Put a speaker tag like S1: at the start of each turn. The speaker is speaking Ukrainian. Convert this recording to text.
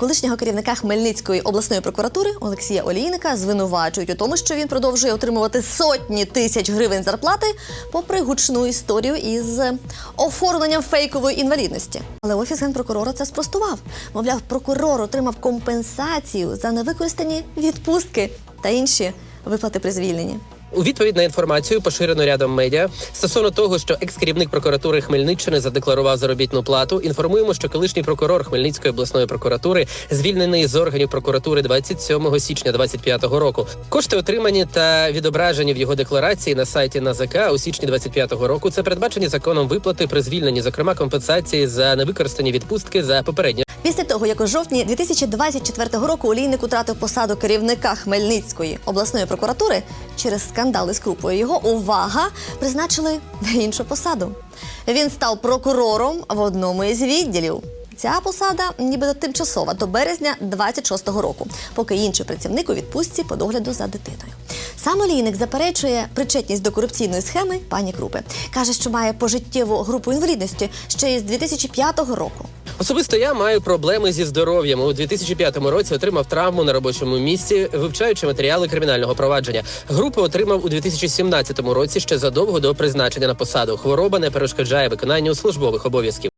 S1: Колишнього керівника Хмельницької обласної прокуратури Олексія Олійника звинувачують у тому, що він продовжує отримувати сотні тисяч гривень зарплати, попри гучну історію із оформленням фейкової інвалідності. Але офіс генпрокурора це спростував. Мовляв, прокурор отримав компенсацію за невикористані відпустки та інші виплати при звільненні.
S2: У відповідь на інформацію, поширену рядом медіа, стосовно того, що екс-керівник прокуратури Хмельниччини задекларував заробітну плату, інформуємо, що колишній прокурор Хмельницької обласної прокуратури звільнений з органів прокуратури 27 січня 25 року. Кошти отримані та відображені в його декларації на сайті НАЗК у січні 25 року. Це передбачені законом виплати при звільненні, зокрема компенсації за невикористані відпустки за попередні
S1: Після того, як у жовтні 2024 року Олійник утратив посаду керівника Хмельницької обласної прокуратури через скандали з крупою, його увага призначили на іншу посаду. Він став прокурором в одному із відділів. Ця посада нібито тимчасова до березня 26-го року, поки інший працівник у відпустці по догляду за дитиною. Сам Олійник заперечує причетність до корупційної схеми пані Крупи. Каже, що має пожиттєву групу інвалідності ще із 2005 року.
S2: Особисто я маю проблеми зі здоров'ям. У 2005 році отримав травму на робочому місці, вивчаючи матеріали кримінального провадження. Групу отримав у 2017 році ще задовго до призначення на посаду. Хвороба не перешкоджає виконанню службових обов'язків.